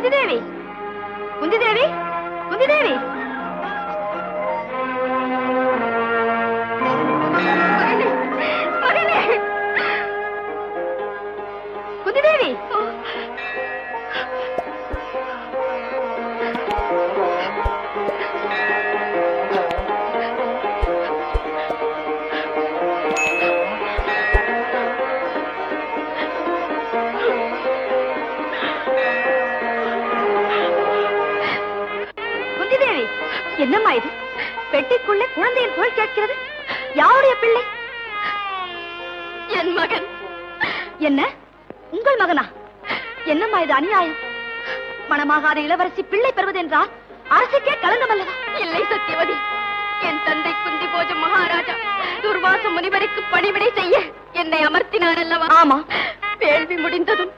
కుంతిదేవి కుంతిదేవి కుంతిదేవి కుంతిదేవి என்னம்மா இது? பெட்டிக்குள்ளே குழந்தையின் குரல் கேட்கிறது. யாருடைய பிள்ளை? என் மகன். என்ன? உங்கள் மகனா? என்னம்மா இது அநியாயம்? மணமாகாத இளவரசி பிள்ளை பெறுவதென்றால் அரசுக்கே களங்கம் அல்லவா? இல்லை சத்தியவதி. என் தந்தை குந்தி போஜ மகாராஜா துர்வாச முனிவருக்கு பணிவிடை செய்ய என்னை அமர்த்தினார் அல்லவா? ஆமா. வேள்வி முடிந்ததும்